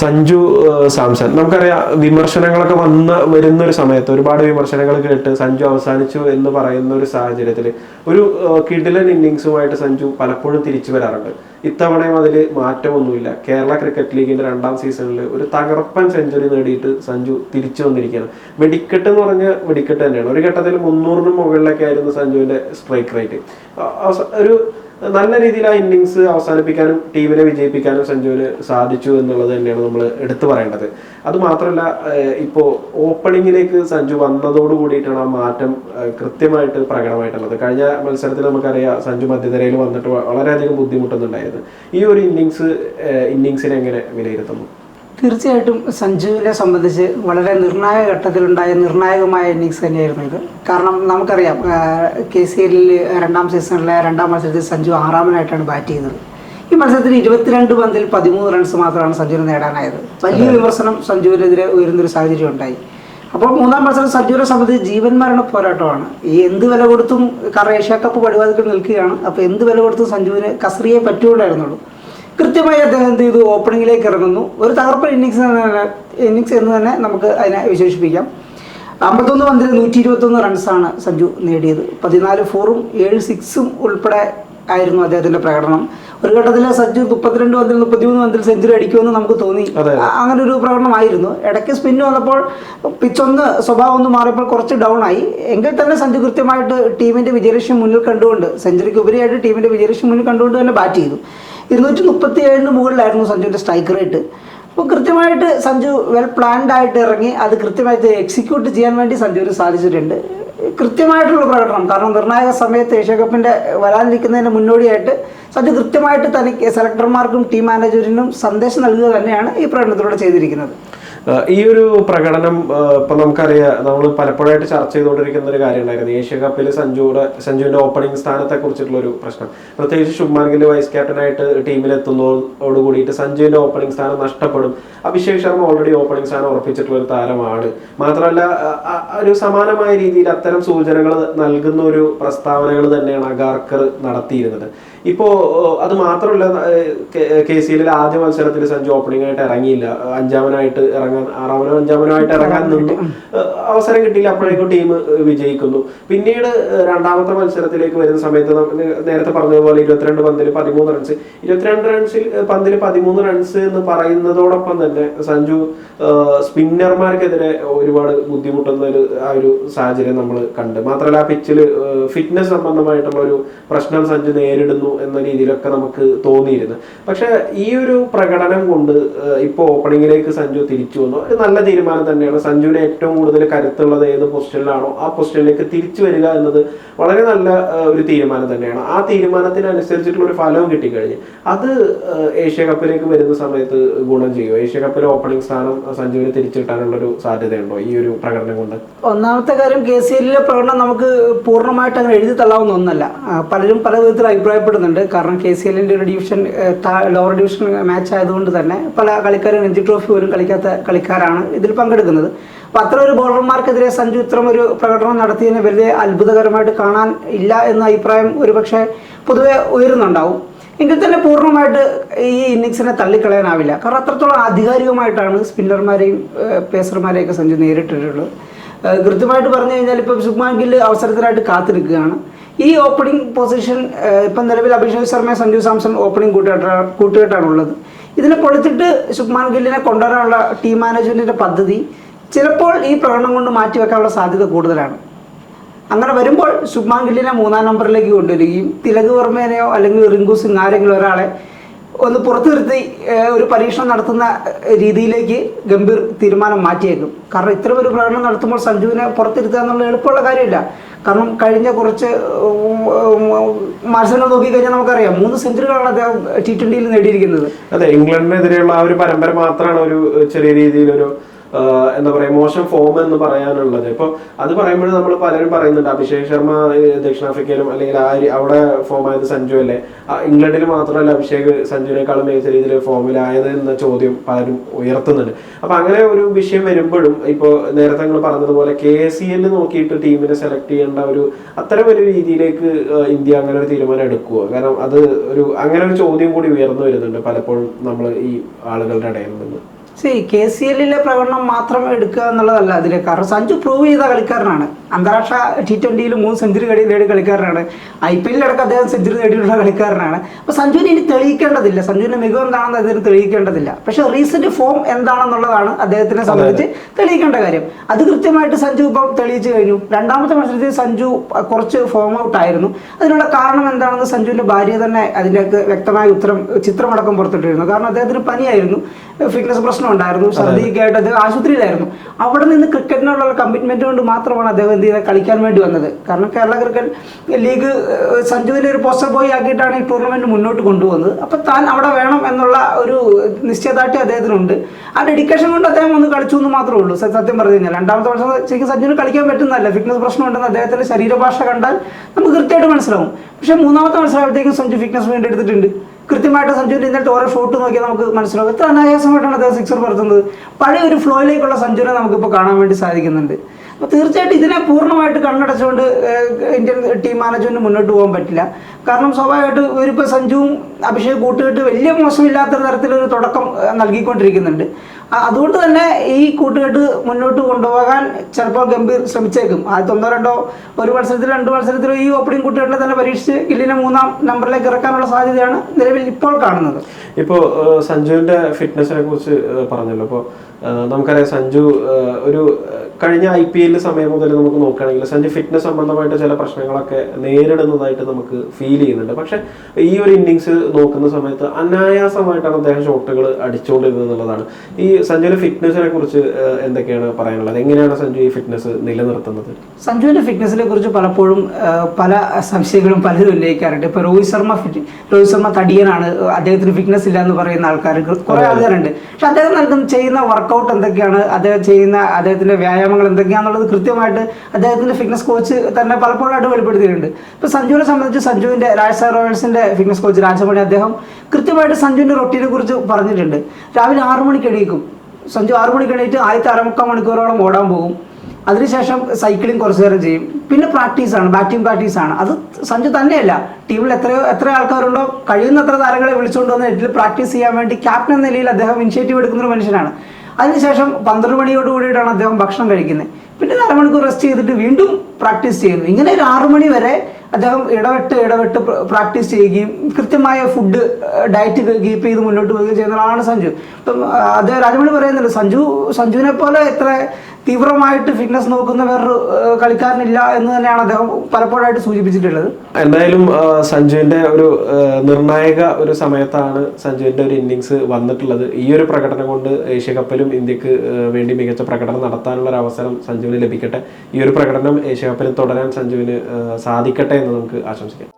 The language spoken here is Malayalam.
സഞ്ജു സാംസൺ. നമുക്കറിയാം വിമർശനങ്ങളൊക്കെ വന്ന വരുന്ന ഒരു സമയത്ത് ഒരുപാട് വിമർശനങ്ങൾ കേട്ട് സഞ്ജു അവസാനിച്ചു എന്ന് പറയുന്ന ഒരു സാഹചര്യത്തിൽ ഒരു കിഡിലൻ ഇന്നിങ്സുമായിട്ട് സഞ്ജു പലപ്പോഴും തിരിച്ചു വരാറുണ്ട്. ഇത്തവണയും അതിൽ മാറ്റമൊന്നുമില്ല. കേരള ക്രിക്കറ്റ് ലീഗിന്റെ രണ്ടാം സീസണിൽ ഒരു തകർപ്പൻ സെഞ്ചുറി നേടിയിട്ട് സഞ്ജു തിരിച്ചു വന്നിരിക്കുകയാണ്. വെടിക്കെട്ട് എന്ന് പറഞ്ഞ വെടിക്കെട്ട് തന്നെയാണ്. ഒരു ഘട്ടത്തിൽ മുന്നൂറിന് മുകളിലൊക്കെ ആയിരുന്നു സഞ്ജുവിന്റെ സ്ട്രൈക്ക് റേറ്റ്. ഒരു നല്ല രീതിയിൽ ആ ഇന്നിങ്സ് അവസാനിപ്പിക്കാനും ടീമിനെ വിജയിപ്പിക്കാനും സഞ്ജുവിന് സാധിച്ചു എന്നുള്ളത് തന്നെയാണ് നമ്മൾ എടുത്തു പറയേണ്ടത്. അത് മാത്രമല്ല ഇപ്പോൾ ഇപ്പോ ഓപ്പണിങ്ങിലേക്ക് സഞ്ജു വന്നതോട് കൂടിയിട്ടാണ് ആ മാറ്റം കൃത്യമായിട്ട് പ്രകടമായിട്ടുള്ളത്. കഴിഞ്ഞ മത്സരത്തിൽ നമുക്കറിയാം സഞ്ജു മധ്യനിരയിൽ വന്നിട്ട് വളരെയധികം ബുദ്ധിമുട്ടുന്നുണ്ടായിരുന്നു. ഈ ഒരു ഇന്നിങ്സ് ഇന്നിങ്സിനെ എങ്ങനെ വിലയിരുത്തുന്നു? തീർച്ചയായിട്ടും സഞ്ജുവിനെ സംബന്ധിച്ച് വളരെ നിർണായക ഘട്ടത്തിലുണ്ടായ നിർണായകമായ ഇന്നിങ്സ് തന്നെയായിരുന്നു ഇത്. കാരണം നമുക്കറിയാം കെ സി എല്ലിൽ രണ്ടാം സീസണിലെ രണ്ടാം മത്സരത്തിൽ സഞ്ജു ആറാമനായിട്ടാണ് ബാറ്റ് ചെയ്തത്. ഈ മത്സരത്തിൽ ഇരുപത്തിരണ്ട് പന്തിൽ പതിമൂന്ന് റൺസ് മാത്രമാണ് സഞ്ജുവിന് നേടാനായത്. വലിയ വിമർശനം സഞ്ജുവിനെതിരെ ഉയരുന്നൊരു സാഹചര്യം ഉണ്ടായി അപ്പോൾ മൂന്നാം മത്സരം സഞ്ജുവിനെ സംബന്ധിച്ച് ജീവൻ മരണ പോരാട്ടമാണ്. ഈ എന്ത് വില കൊടുത്തും കാരണം ഏഷ്യ കപ്പ് പടിവാതിക്കൽ നിൽക്കുകയാണ്. അപ്പോൾ എന്ത് വില കൊടുത്തും സഞ്ജുവിന് കസറിയെ പറ്റുകയുണ്ടായിരുന്നുള്ളൂ കൃത്യമായി അദ്ദേഹം എന്ത് ചെയ്തു? ഓപ്പണിങ്ങിലേക്ക് ഇറങ്ങുന്നു. ഒരു തകർപ്പൻ ഇന്നിങ്സ് ഇന്നിങ്സ് എന്ന് തന്നെ നമുക്ക് അതിനെ വിശേഷിപ്പിക്കാം. അമ്പത്തൊന്ന് പന്തിൽ നൂറ്റി ഇരുപത്തൊന്ന് റൺസാണ് സഞ്ജു നേടിയത്. പതിനാല് ഫോറും ഏഴ് സിക്സും ഉൾപ്പെടെ ആയിരുന്നു അദ്ദേഹത്തിന്റെ പ്രകടനം. ഒരു ഘട്ടത്തിൽ സഞ്ജു മുപ്പത്തിരണ്ട് പന്തിൽ മുപ്പത്തിമൂന്ന് പന്തിൽ സെഞ്ചുറി അടിക്കുമെന്ന് നമുക്ക് തോന്നി. അങ്ങനെ ഒരു പ്രകടനമായിരുന്നു. ഇടയ്ക്ക് സ്പിന്ന് വന്നപ്പോൾ പിച്ചൊന്ന് സ്വഭാവം ഒന്ന് മാറിയപ്പോൾ കുറച്ച് ഡൗൺ ആയി. എങ്കിൽ തന്നെ സഞ്ജു കൃത്യമായിട്ട് ടീമിന്റെ വിജയലക്ഷ്യം മുന്നിൽ കണ്ടുകൊണ്ട് സെഞ്ചുറിക്ക് ഉപരിയായിട്ട് ടീമിന്റെ വിജയലക്ഷ്യം മുന്നിൽ കണ്ടുകൊണ്ട് തന്നെ ബാറ്റ് ചെയ്തു. ഇരുന്നൂറ്റി മുപ്പത്തി ഏഴിന് മുകളിലായിരുന്നു സഞ്ജുവിന്റെ സ്ട്രൈക്ക് റേറ്റ് അപ്പോൾ കൃത്യമായിട്ട് സഞ്ജു വെൽ പ്ലാൻഡ് ആയിട്ട് ഇറങ്ങി അത് കൃത്യമായിട്ട് എക്സിക്യൂട്ട് ചെയ്യാൻ വേണ്ടി സഞ്ജുവിന് സാധിച്ചിട്ടുണ്ട്. കൃത്യമായിട്ടുള്ള പ്രകടനം കാരണം നിർണായക സമയത്ത് ഏഷ്യ കപ്പിന്റെ വരാനിരിക്കുന്നതിന് മുന്നോടിയായിട്ട് സഞ്ജു കൃത്യമായിട്ട് തനിക്ക് സെലക്ടർമാർക്കും ടീം മാനേജറിനും സന്ദേശം നൽകുക തന്നെയാണ് ഈ പ്രകടനത്തിലൂടെ ചെയ്തിരിക്കുന്നത്. ഈ ഒരു പ്രകടനം ഇപ്പൊ നമുക്കറിയാം നമ്മൾ പലപ്പോഴായിട്ട് ചർച്ച ചെയ്തുകൊണ്ടിരിക്കുന്ന ഒരു കാര്യമുണ്ടായിരുന്നു. ഏഷ്യ കപ്പിൽ സഞ്ജുവിടെ സഞ്ജുവിന്റെ ഓപ്പണിംഗ് സ്ഥാനത്തെ കുറിച്ചിട്ടുള്ള ഒരു പ്രശ്നം. പ്രത്യേകിച്ച് ശുഭ്മാൻ ഗിൽ വൈസ് ക്യാപ്റ്റനായിട്ട് ടീമിലെത്തുന്നതോട് കൂടിയിട്ട് സഞ്ജുവിന്റെ ഓപ്പണിംഗ് സ്ഥാനം നഷ്ടപ്പെടും. അഭിഷേക് ശർമ്മ ഓൾറെഡി ഓപ്പണിംഗ് സ്ഥാനം ഉറപ്പിച്ചിട്ടുള്ള ഒരു താരമാണ്. മാത്രമല്ല ഒരു സമാനമായ രീതിയിൽ അത്തരം സൂചനകൾ നൽകുന്ന ഒരു പ്രസ്താവനകൾ തന്നെയാണ് അഗാർക്കർ നടത്തിയിരുന്നത്. ഇപ്പോ അത് മാത്രമല്ല കെ- സി എല്ലിൽ ആദ്യ മത്സരത്തിൽ സഞ്ജു ഓപ്പണിംഗ് ആയിട്ട് ഇറങ്ങിയില്ല. അഞ്ചാമനായിട്ട് ഇറങ്ങാൻ ആറാമനോ അഞ്ചാമനോ ആയിട്ട് ഇറങ്ങാൻ നിന്നു. അവസരം കിട്ടിയില്ല. അപ്പോഴേക്കും ടീം വിജയിക്കുന്നു. പിന്നീട് രണ്ടാമത്തെ മത്സരത്തിലേക്ക് വരുന്ന സമയത്ത് നേരത്തെ പറഞ്ഞതുപോലെ ഇരുപത്തിരണ്ട് പന്തിൽ പതിമൂന്ന് റൺസ് ഇരുപത്തിരണ്ട് റൺസിൽ പന്തിൽ പതിമൂന്ന് റൺസ് എന്ന് പറയുന്നതോടൊപ്പം തന്നെ സഞ്ജു സ്പിന്നർമാർക്കെതിരെ ഒരുപാട് ബുദ്ധിമുട്ടുന്ന ഒരു ആ ഒരു സാഹചര്യം നമ്മൾ കണ്ട്. മാത്രമല്ല ആ പിച്ചിൽ ഫിറ്റ്നസ് സംബന്ധമായിട്ടുള്ള ഒരു പ്രശ്നം സഞ്ജു നേരിടുന്നു എന്ന രീതിയിലൊക്കെ നമുക്ക് തോന്നിയിരുന്നു. പക്ഷെ ഈ ഒരു പ്രകടനം കൊണ്ട് ഇപ്പോൾ ഇപ്പൊ ഓപ്പണിങ്ങിലേക്ക് സഞ്ജു തിരിച്ചു വന്നു ഒരു നല്ല തീരുമാനം തന്നെയാണ്. സഞ്ജുവിന് ഏറ്റവും കൂടുതൽ കരുത്തുള്ളത് ഏത് പൊസിഷനിലാണോ ആ പൊസിഷനിലേക്ക് തിരിച്ചു വരിക എന്നത് വളരെ നല്ല ഒരു തീരുമാനം തന്നെയാണ്. ആ തീരുമാനത്തിനനുസരിച്ചിട്ടുള്ള ഒരു ഫലവും കിട്ടിക്കഴിഞ്ഞ്. അത് ഏഷ്യ കപ്പിലേക്ക് വരുന്ന സമയത്ത് ഗുണം ചെയ്യുമോ ഏഷ്യ കപ്പിലെ ഓപ്പണിംഗ് സ്ഥാനം സഞ്ജുവിനെ തിരിച്ചു കിട്ടാനുള്ള ഒരു സാധ്യതയുണ്ടോ ഈ ഒരു പ്രകടനം കൊണ്ട്? ഒന്നാമത്തെ കാര്യം കെ സി എല്ലിലെ പ്രകടനം നമുക്ക് പൂർണമായിട്ട് അങ്ങനെ എഴുതി തള്ളാവുന്ന ഒന്നല്ല. പലരും പല വിധത്തിൽ അഭിപ്രായപ്പെടുന്നുണ്ട്. കാരണം കെ സി എല്ലിന്റെ ഒരു ഡിവിഷൻ ലോവർ ഡിവിഷൻ മാച്ച് ആയതുകൊണ്ട് തന്നെ പല കളിക്കാരും രഞ്ജി ട്രോഫി പോലും കളിക്കാത്ത കളിക്കാരാണ് ഇതിൽ പങ്കെടുക്കുന്നത്. അപ്പൊ അത്ര ഒരു ബോളർമാർക്കെതിരെ സഞ്ജു ഇത്തരം ഒരു പ്രകടനം നടത്തിയതിനെ വലിയ അത്ഭുതകരമായിട്ട് കാണാൻ ഇല്ല എന്ന അഭിപ്രായം ഒരുപക്ഷെ പൊതുവെ ഉയരുന്നുണ്ടാവും. എങ്കിൽ തന്നെ പൂർണമായിട്ട് ഈ ഇന്നിങ്സിനെ തള്ളിക്കളയാനാവില്ല. കാരണം അത്രത്തോളം ആധികാരികമായിട്ടാണ് സ്പിന്നർമാരെയും പേസർമാരെയൊക്കെ സഞ്ജു നേരിട്ടിട്ടുള്ളത്. കൃത്യമായിട്ട് പറഞ്ഞു കഴിഞ്ഞാൽ ഇപ്പം സുഖ്മാൻ ഗില്ല് അവസരത്തിനായിട്ട് കാത്തിരിക്കുകയാണ്. ഈ ഓപ്പണിംഗ് പൊസിഷൻ ഇപ്പം നിലവിൽ അഭിഷേക് ശർമ്മ സഞ്ജു സാംസൺ ഓപ്പണിംഗ് കൂട്ടുകെട്ടാണ് കൂട്ടുകെട്ടാണ് ഉള്ളത് ഇതിനെ പൊളിച്ചിട്ട് ശുഭ്മാൻ ഗില്ലിനെ കൊണ്ടുവരാനുള്ള ടീം മാനേജ്മെന്റിന്റെ പദ്ധതി ചിലപ്പോൾ ഈ പ്രകടനം കൊണ്ട് മാറ്റിവെക്കാനുള്ള സാധ്യത കൂടുതലാണ്. അങ്ങനെ വരുമ്പോൾ ശുഭ്മാൻ ഗില്ലിനെ മൂന്നാം നമ്പറിലേക്ക് കൊണ്ടുവരികയും തിലക് വർമ്മേനെയോ അല്ലെങ്കിൽ റിങ്കു സിംഗ് ആരെങ്കിലും ഒരാളെ ഒന്ന് പുറത്തു നിർത്തി ഒരു പരീക്ഷണം നടത്തുന്ന രീതിയിലേക്ക് ഗംഭീർ തീരുമാനം മാറ്റിയേക്കും. കാരണം ഇത്തരം ഒരു പ്രകടനം നടത്തുമ്പോൾ സഞ്ജുവിനെ പുറത്തിരുത്തുക എന്നുള്ള എളുപ്പമുള്ള കാര്യമില്ല. കാരണം കഴിഞ്ഞ കുറച്ച് മത്സരങ്ങൾ നോക്കിക്കഴിഞ്ഞാൽ നമുക്കറിയാം മൂന്ന് സെഞ്ചുറികളാണ് അദ്ദേഹം ടി ട്വന്റിയിൽ നേടിയിരിക്കുന്നത്. അതെ ഇംഗ്ലണ്ടിനെതിരെയുള്ള ആ ഒരു പരമ്പര മാത്രമാണ് ഒരു ചെറിയ രീതിയിലൊരു എന്താ പറയാ മോശം ഫോം എന്ന് പറയാനുള്ളത്. ഇപ്പൊ അത് പറയുമ്പോൾ നമ്മൾ പലരും പറയുന്നുണ്ട് അഭിഷേക് ശർമ്മ ദക്ഷിണാഫ്രിക്കയിലും അല്ലെങ്കിൽ ആ അവിടെ ഫോം ആയത് സഞ്ജു അല്ലേ? ഇംഗ്ലണ്ടിൽ മാത്രമല്ല അഭിഷേക് സഞ്ജുവിനേക്കാളും മികച്ച രീതിയിൽ ഫോമിലായത് എന്ന ചോദ്യം പലരും ഉയർത്തുന്നുണ്ട്. അപ്പൊ അങ്ങനെ ഒരു വിഷയം വരുമ്പോഴും ഇപ്പോൾ നേരത്തെ നിങ്ങൾ പറഞ്ഞതുപോലെ കെ സി എൽ നോക്കിയിട്ട് ടീമിനെ സെലക്ട് ചെയ്യേണ്ട ഒരു അത്തരം ഒരു രീതിയിലേക്ക് ഇന്ത്യ അങ്ങനെ ഒരു തീരുമാനം എടുക്കുമോ കാരണം അത് ഒരു അങ്ങനെ ഒരു ചോദ്യം കൂടി ഉയർന്നു വരുന്നുണ്ട് പലപ്പോഴും നമ്മൾ ഈ ആളുകളുടെ ഇടയിൽ നിന്ന്. ശരി കെ സി എല്ലിലെ പ്രകടനം മാത്രം എടുക്കുക എന്നുള്ളതല്ല അതിലെ. കാരണം സഞ്ജു പ്രൂവ് ചെയ്ത കളിക്കാരനാണ്. അന്താരാഷ്ട്ര ടി ട്വന്റിയിൽ മൂന്ന് സെഞ്ചുറി കടി നേടിയ കളിക്കാരനാണ്. ഐ പി എല്ലിലടക്കം അദ്ദേഹം സെഞ്ചുറി നേടിയിട്ടുള്ള കളിക്കാരനാണ്. അപ്പോൾ സഞ്ജുവിന് ഇനി തെളിയിക്കേണ്ടതില്ല. സഞ്ജുവിന്റെ മികവ് എന്താണെന്ന് അദ്ദേഹത്തിന് തെളിയിക്കേണ്ടതില്ല. പക്ഷെ റീസെന്റ് ഫോം എന്താണെന്നുള്ളതാണ് അദ്ദേഹത്തിനെ സംബന്ധിച്ച് തെളിയിക്കേണ്ട കാര്യം. അത് കൃത്യമായിട്ട് സഞ്ജു ഇപ്പം തെളിയിച്ചു കഴിഞ്ഞു. രണ്ടാമത്തെ മത്സരത്തിൽ സഞ്ജു കുറച്ച് ഫോം ഔട്ട് ആയിരുന്നു. അതിനുള്ള കാരണം എന്താണെന്ന് സഞ്ജുവിന്റെ ഭാര്യ തന്നെ അതിന്റെയൊക്കെ വ്യക്തമായ ഉത്തരം ചിത്രമടക്കം പുറത്തിട്ടിരുന്നു. കാരണം അദ്ദേഹത്തിന് പനിയായിരുന്നു. ഫിറ്റ്നസ് പ്രശ്നം ഉണ്ടായിരുന്നു ശ്രദ്ധിക്കായിട്ട് ആയിട്ട് അദ്ദേഹം ആശുപത്രിയിലായിരുന്നു. അവിടെ നിന്ന് ക്രിക്കറ്റിനോടുള്ള കമ്മിറ്റ്മെന്റ് കൊണ്ട് മാത്രമാണ് അദ്ദേഹം എന്ത് ചെയ്തത്? കളിക്കാൻ വേണ്ടി വന്നത്. കാരണം കേരള ക്രിക്കറ്റ് ലീഗ് സഞ്ജുവിന്റെ സഞ്ജുവിനെ ഒരു പോസ്റ്റർ ബോയ് ആക്കിയിട്ടാണ് ഈ ടൂർണമെന്റ് മുന്നോട്ട് കൊണ്ടുപോകുന്നത് അപ്പൊ താൻ അവിടെ വേണം എന്നുള്ള ഒരു നിശ്ചയദാർഢ്യം അദ്ദേഹത്തിനുണ്ട്. ആ ഡെഡിക്കേഷൻ കൊണ്ട് അദ്ദേഹം ഒന്ന് കളിച്ചു എന്ന് മാത്രമേ ഉള്ളൂ. സത്യം പറഞ്ഞു കഴിഞ്ഞാൽ. രണ്ടാമത്തെ വർഷം ശരിക്കും സഞ്ജുവിന് കളിക്കാൻ പറ്റുന്നതല്ല. ഫിറ്റ്നസ് പ്രശ്നം ഉണ്ടെന്ന് അദ്ദേഹത്തിന്റെ ശരീരഭാഷ കണ്ടാൽ നമുക്ക് കൃത്യമായിട്ട് മനസ്സിലാവും. പക്ഷെ മൂന്നാമത്തെ മത്സരമായപ്പോഴത്തേക്കും സഞ്ജു ഫിറ്റ്നസ് വേണ്ടി എടുത്തിട്ടുണ്ട് കൃത്യമായിട്ട് സെഞ്ചുറി ഇന്നലത്തെ ഓരോ ഷോട്ട് നോക്കിയാൽ നമുക്ക് മനസ്സിലാവും. എത്ര അനായാസമായിട്ടാണ് അദ്ദേഹം സിക്സർ പറത്തുന്നത്. പഴയ ഒരു ഫ്ലോയിലേക്കുള്ള സഞ്ജുവിനെ നമുക്കിപ്പോൾ കാണാൻ വേണ്ടി സാധിക്കുന്നുണ്ട്. അപ്പോൾ തീർച്ചയായിട്ടും ഇതിനെ പൂർണമായിട്ട് കണ്ണടച്ചുകൊണ്ട് ഇന്ത്യൻ ടീം മാനേജ്മെന്റ് മുന്നോട്ട് പോകാൻ പറ്റില്ല. കാരണം സ്വാഭാവികമായിട്ട് ഇവരിപ്പോൾ സഞ്ജുവും അഭിഷേക് കൂട്ടുകെട്ട് വലിയ മോശമില്ലാത്ത തരത്തിലൊരു തുടക്കം നൽകിക്കൊണ്ടിരിക്കുന്നുണ്ട്. അതുകൊണ്ട് തന്നെ ഈ കൂട്ടുകെട്ട് മുന്നോട്ട് കൊണ്ടുപോകാൻ ചിലപ്പോൾ ഗംഭീർ ശ്രമിച്ചേക്കും. ആദ്യത്തെ ഒന്നോ രണ്ടോ ഒരു മത്സരത്തിൽ രണ്ട് മത്സരത്തിലോ ഈ ഓപ്പണിംഗ് കൂട്ടുകെട്ടിൽ തന്നെ പരീക്ഷിച്ച് ഗില്ലിനെ മൂന്നാം നമ്പറിലേക്ക് ഇറക്കാനുള്ള സാധ്യതയാണ് നിലവിൽ ഇപ്പോൾ കാണുന്നത്. ഇപ്പോൾ സഞ്ജുവിന്റെ ഫിറ്റ്നസിനെ കുറിച്ച് പറഞ്ഞല്ലോ. അപ്പോൾ നമുക്കറിയാം സഞ്ജു ഒരു കഴിഞ്ഞ ഐ പി എൽ സമയം മുതൽ നമുക്ക് നോക്കുകയാണെങ്കിൽ സഞ്ജു ഫിറ്റ്നസ് സംബന്ധമായിട്ട് ചില പ്രശ്നങ്ങളൊക്കെ നേരിടുന്നതായിട്ട് നമുക്ക് ഫീൽ ചെയ്യുന്നുണ്ട്. പക്ഷെ ഈ ഒരു ഇന്നിങ്സ് നോക്കുന്ന സമയത്ത് അനായാസമായിട്ടാണ് അദ്ദേഹം ഷോട്ടുകൾ അടിച്ചുകൊണ്ടിരുന്നത് എന്നുള്ളതാണ്. ഈ സഞ്ജുവിന്റെ ഫിറ്റ്നസിനെ കുറിച്ച് എന്തൊക്കെയാണ് പറയാനുള്ളത്? എങ്ങനെയാണ് സഞ്ജു ഈ ഫിറ്റ്നസ് നിലനിർത്തുന്നത്? സഞ്ജുവിന്റെ ഫിറ്റ്നസിനെ കുറിച്ച് പലപ്പോഴും പല സംശയങ്ങളും പലരും ഉന്നയിക്കാറുണ്ട്. ഇപ്പൊ രോഹിത് ശർമ്മ ഫിറ്റ് രോഹിത് ശർമ്മ തടിയനാണ്. അദ്ദേഹത്തിന് ഫിറ്റ്നസ് ഇല്ല എന്ന് പറയുന്ന ആൾക്കാർ കുറെ ആൾക്കാരുണ്ട്. പക്ഷെ അദ്ദേഹം നൽകുന്ന ചെയ്യുന്ന വർക്കൗട്ട് എന്തൊക്കെയാണ്? അദ്ദേഹം ചെയ്യുന്ന അദ്ദേഹത്തിന്റെ വ്യായാമങ്ങൾ എന്തൊക്കെയാണെന്നുള്ളത് കൃത്യമായിട്ട് അദ്ദേഹത്തിന്റെ ഫിറ്റ്നസ് കോച്ച് തന്നെ പലപ്പോഴായിട്ട് വെളിപ്പെടുത്തിയിട്ടുണ്ട്. ഇപ്പൊ സഞ്ജുവിനെ സംബന്ധിച്ച് സഞ്ജുവിന്റെ രാജസ്ഥാൻ റോയൽസിന്റെ ഫിറ്റ്നസ് കോച്ച് രാജമണി അദ്ദേഹം കൃത്യമായിട്ട് സഞ്ജുവിന്റെ റൊട്ടീനെ കുറിച്ച് പറഞ്ഞിട്ടുണ്ട്. രാവിലെ ആറു മണിക്ക് എണീക്കും. സഞ്ജു ആറു മണിക്ക് എണീറ്റ് ആദ്യത്തെ അരമുക്കാൽ മണിക്കൂറോളം ഓടാൻ പോകും. അതിനുശേഷം സൈക്ലിംഗ് കുറച്ചു നേരം ചെയ്യും. പിന്നെ പ്രാക്ടീസ് ആണ് ബാറ്റിംഗ് പ്രാക്ടീസ് ആണ്. അത് സഞ്ജു തന്നെയല്ല ടീമിൽ എത്രയോ എത്ര ആൾക്കാരുണ്ടോ കഴിയുന്നത്ര താരങ്ങളെ വിളിച്ചുകൊണ്ട് വന്ന് നെറ്റിൽ പ്രാക്ടീസ് ചെയ്യാൻ വേണ്ടി ക്യാപ്റ്റൻ എന്ന നിലയിൽ അദ്ദേഹം ഇനിഷ്യേറ്റീവ് എടുക്കുന്ന ഒരു മനുഷ്യനാണ്. അതിനുശേഷം പന്ത്രണ്ട് മണിയോട് കൂടിയിട്ടാണ് അദ്ദേഹം ഭക്ഷണം കഴിക്കുന്നത്. പിന്നെ അരമണിക്കൂർ റെസ്റ്റ് ചെയ്തിട്ട് വീണ്ടും പ്രാക്ടീസ് ചെയ്യുന്നു. ഇങ്ങനെ ഒരു ആറു മണി വരെ അദ്ദേഹം ഇടവിട്ട് ഇടവിട്ട് പ്രാക്ടീസ് ചെയ്യുകയും കൃത്യമായ ഫുഡ് ഡയറ്റ് കീപ്പ് ചെയ്ത് മുന്നോട്ട് പോവുകയും ചെയ്യുന്ന ആളാണ് സഞ്ജു. ഇപ്പം ആ, അദ്ദേഹം രാജമണി പറയുന്നുണ്ട് സഞ്ജു സഞ്ജുവിനെ പോലെ എത്ര തീവ്രമായിട്ട് ഫിറ്റ്നസ് നോക്കുന്ന വേറൊരു കളിക്കാരനില്ല എന്ന് തന്നെയാണ് അദ്ദേഹം പലപ്പോഴായിട്ട് സൂചിപ്പിച്ചിട്ടുള്ളത്. എന്തായാലും സഞ്ജുവിന്റെ ഒരു നിർണായക ഒരു സമയത്താണ് സഞ്ജുവിന്റെ ഒരു ഇന്നിങ്സ് വന്നിട്ടുള്ളത്. ഈ ഒരു പ്രകടനം കൊണ്ട് ഏഷ്യ കപ്പിലും ഇന്ത്യയ്ക്ക് വേണ്ടി മികച്ച പ്രകടനം നടത്താനുള്ള ഒരു അവസരം സഞ്ജുവിന് ലഭിക്കട്ടെ. ഈ ഒരു പ്രകടനം ഏഷ്യ കപ്പിൽ തുടരാൻ സഞ്ജുവിന് സാധിക്കട്ടെ എന്ന് നമുക്ക് ആശംസിക്കാം.